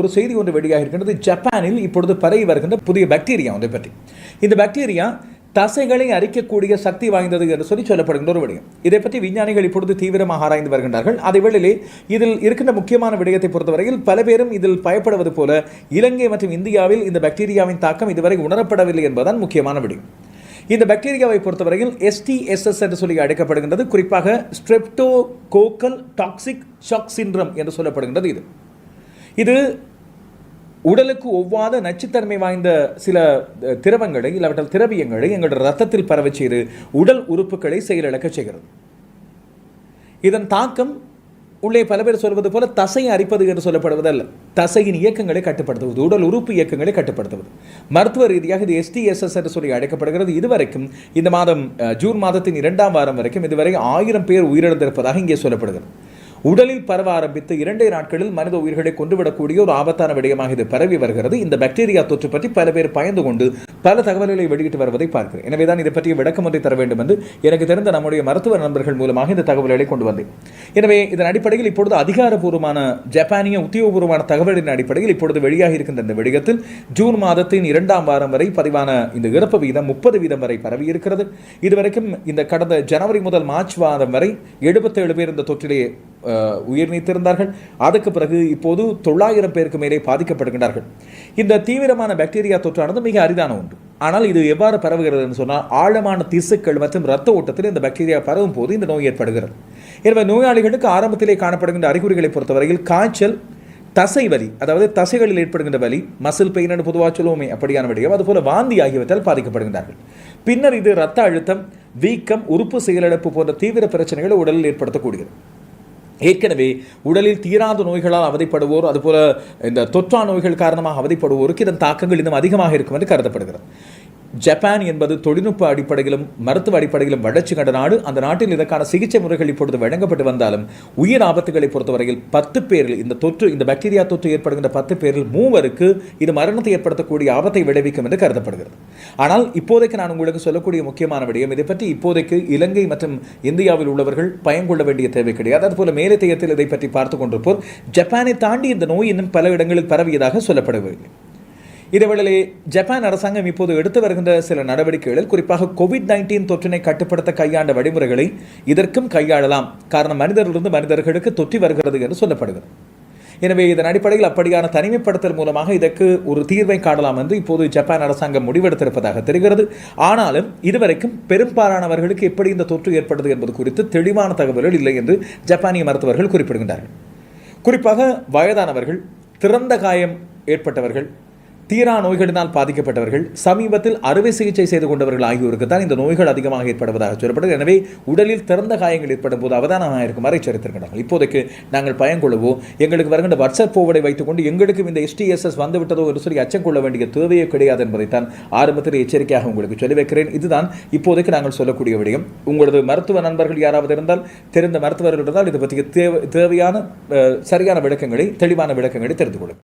ஒரு செய்தி ஒன்று வெளியாக இருக்கின்றது. ஜப்பானில் இப்பொழுது பரவி வருகின்ற புதிய பாக்டீரியா ஒன்றை பற்றி. இந்த பாக்டீரியா தசைகளை அரிக்கக்கூடிய சக்தி வாய்ந்தது என்று சொல்லி சொல்லப்படுகின்ற ஒரு விடயம் இதை பற்றி விஞ்ஞானிகள் இப்பொழுது தீவிரமாக ஆராய்ந்து வருகின்றார்கள். அதே வேளையிலே இதில் இருக்கின்ற முக்கியமான விடயத்தை பொறுத்தவரையில் பல பேரும் இதில் பயப்படுவது போல இலங்கை மற்றும் இந்தியாவில் இந்த பாக்டீரியாவின் தாக்கம் இதுவரை உணரப்படவில்லை என்பதுதான் முக்கியமான விடயம். இந்த பாக்டீரியாவை பொறுத்தவரையில் எஸ்டிஎஸ்எஸ் என்று சொல்லி அழைக்கப்படுகின்றது. குறிப்பாக ஸ்ட்ரெப்டோகோக்கல் டாக்ஸிக் ஷாக் சின்ரம் என்று சொல்லப்படுகின்றது இது. இது உடலுக்கு ஒவ்வாத நச்சுத்தன்மை வாய்ந்த சில திரவங்களை இல்லாவிட்டால் திரவியங்களை எங்களுடைய ரத்தத்தில் பரவச் செய்து உடல் உறுப்புகளை செயலிழக்கச் செய்கிறது. இதன் தாக்கம் உள்ளே பல பேர் சொல்வது போல தசையை அரிப்பது என்று சொல்லப்படுவதல்ல. தசையின் இயக்கங்களை கட்டுப்படுத்துவது உடல் உறுப்பு இயக்கங்களை கட்டுப்படுத்துவது. மருத்துவ ரீதியாக இது எஸ்டிஎஸ்எஸ் என்று சொல்லி அழைக்கப்படுகிறது. இதுவரைக்கும் இந்த மாதம் ஜூன் மாதத்தின் இரண்டாம் வாரம் வரைக்கும் இதுவரை ஆயிரம் பேர் உயிரிழந்திருப்பதாக இங்கே சொல்லப்படுகிறது. உடலில் பரவ ஆரம்பித்து இரண்டே நாட்களில் மனித உயிர்களை கொண்டுவிடக்கூடிய ஒரு ஆபத்தான விடயமாக இது பரவி வருகிறது. இந்த பாக்டீரியா தொற்று பற்றி பல பேர் பயந்து கொண்டு பல தகவல்களை வெளியிட்டு வருவதை பார்க்கிறேன். எனவே தான் இதை பற்றிய விளக்கம் ஒன்றை தர வேண்டும் என்று எனக்கு தெரிந்த நம்முடைய மருத்துவ நண்பர்கள் மூலமாக இந்த தகவல்களை கொண்டு வந்தேன். எனவே இதன் அடிப்படையில் இப்பொழுது அதிகாரபூர்வமான ஜப்பானிய உத்தியோகபூர்வமான தகவலின் அடிப்படையில் இப்பொழுது வெளியாக இருக்கின்ற இந்த விடயத்தில் ஜூன் மாதத்தின் இரண்டாம் வாரம் வரை பதிவான இந்த இறப்பு வீதம் முப்பது வீதம் வரை பரவி இருக்கிறது. இதுவரைக்கும் இந்த கடந்த ஜனவரி முதல் மார்ச் மாதம் வரை எழுபத்தேழு பேர் இந்த தொற்றிலே உயிர் நீத்திருந்தார்கள். அதுக்கு பிறகு இப்போது தொள்ளாயிரம் பேருக்கு மேலே பாதிக்கப்படுகின்றார்கள். இந்த தீவிரமான பாக்டீரியா தொற்றானது மிக அரிதான ஒன்று. ஆனால் இது எவ்வாறு பரவுகிறது என்று சொன்னால் ஆழமான திசுக்கள் மற்றும் இரத்த ஓட்டத்தில் இந்த பாக்டீரியா பரவும் போது இந்த நோய் ஏற்படுகிறது. எனவே நோயாளிகளுக்கு ஆரம்பத்திலே காணப்படுகின்ற அறிகுறிகளை பொறுத்தவரையில் காய்ச்சல் தசை வலி அதாவது தசைகளில் ஏற்படுகின்ற வலி மசில் பெயின் என்று பொதுவாக சொல்லுவோமே அப்படியான விடயம் அதுபோல வாந்தி ஆகியவற்றால் பாதிக்கப்படுகின்றார்கள். பின்னர் இது இரத்த அழுத்தம் வீக்கம் உறுப்பு செயலிழப்பு போன்ற தீவிர பிரச்சனைகளை உடலில் ஏற்படுத்தக்கூடியது. ஏற்கனவே உடலில் தீராத நோய்களால் அவதிப்படுவோர் அதுபோல இந்த தொற்றா நோய்கள் காரணமாக அவதிப்படுவோருக்கு இதன் தாக்கங்கள் இன்னும் அதிகமாக இருக்கும் என்று கருதப்படுகிறது. ஜப்பான் என்பது தொழில்நுட்ப அடிப்படையிலும் மருத்துவ அடிப்படையிலும் வளர்ச்சி கண்ட நாடு. அந்த நாட்டில் இதற்கான சிகிச்சை முறைகள் இப்பொழுது வழங்கப்பட்டு வந்தாலும் உயிர் ஆபத்துகளை பொறுத்தவரையில் பத்து பேரில் இந்த தொற்று இந்த பாக்டீரியா தொற்று ஏற்படுகின்ற பத்து பேரில் மூவருக்கு இது மரணத்தை ஏற்படுத்தக்கூடிய ஆபத்தை விளைவிக்கும் என்று கருதப்படுகிறது. ஆனால் இப்போதைக்கு நான் உங்களுக்கு சொல்லக்கூடிய முக்கியமான விடயம் இதை பற்றி இப்போதைக்கு இலங்கை மற்றும் இந்தியாவில் உள்ளவர்கள் பயங்கொள்ள வேண்டிய தேவை கிடையாது. அதுபோல மேலத்தையத்தில் இதை பற்றி பார்த்து கொண்டிருப்போர் ஜப்பானை தாண்டி இந்த நோய் இன்னும் பல இடங்களில் பரவியதாக சொல்லப்படவில்லை. இதேவேளையிலே ஜப்பான் அரசாங்கம் இப்போது எடுத்து வருகின்ற சில நடவடிக்கைகளில் குறிப்பாக கோவிட் நைன்டீன் தொற்றினை கட்டுப்படுத்த கையாண்ட வழிமுறைகளை இதற்கும் கையாளலாம். காரணம் மனிதரிலிருந்து மனிதர்களுக்கு தொற்றி வருகிறது என்று சொல்லப்படுகிறது. எனவே இதன் அடிப்படையில் அப்படியான தனிமைப்படுத்தல் மூலமாக இதற்கு ஒரு தீர்வை காணலாம் என்று இப்போது ஜப்பான் அரசாங்கம் முடிவெடுத்திருப்பதாக தெரிகிறது. ஆனாலும் இதுவரைக்கும் பெரும்பாலானவர்களுக்கு எப்படி இந்த தொற்று ஏற்படுது என்பது குறித்து தெளிவான தகவல்கள் இல்லை என்று ஜப்பானிய மருத்துவர்கள் குறிப்பிடுகின்றார்கள். குறிப்பாக வயதானவர்கள் திறந்த காயம் ஏற்பட்டவர்கள் தீரா நோய்களினால் பாதிக்கப்பட்டவர்கள் சமீபத்தில் அறுவை சிகிச்சை செய்து கொண்டவர்கள் ஆகியோருக்கு தான் இந்த நோய்கள் அதிகமாக ஏற்படுவதாக சொல்லப்படுது எனவே உடலில் திறந்த காயங்கள் ஏற்படும் போது அவதானமாக இருக்குமாறு எச்சரித்திருக்கிறார்கள் இப்போதைக்கு நாங்கள் பயங்கொள்ளவோ எங்களுக்கு வருகின்ற வாட்ஸ்அப் போவடை வைத்துக்கொண்டு எங்களுக்கும் இந்த எஸ்டிஎஸ்எஸ் வந்து விட்டதோ என்று சொல்லி அச்சம் கொள்ள வேண்டிய தேவையே கிடையாது என்பதைத்தான் ஆரம்பத்தில் எச்சரிக்கையாக உங்களுக்கு சொல்லி வைக்கிறேன். இதுதான் இப்போதைக்கு நாங்கள் சொல்லக்கூடிய விடயம். உங்களது மருத்துவ நண்பர்கள் யாராவது இருந்தால் தெரிந்த மருத்துவர்கள் இருந்தால் இது பற்றிய தேவை தேவையான சரியான விளக்கங்களை தெளிவான விளக்கங்களை தெரிந்து கொள்ளுங்கள்.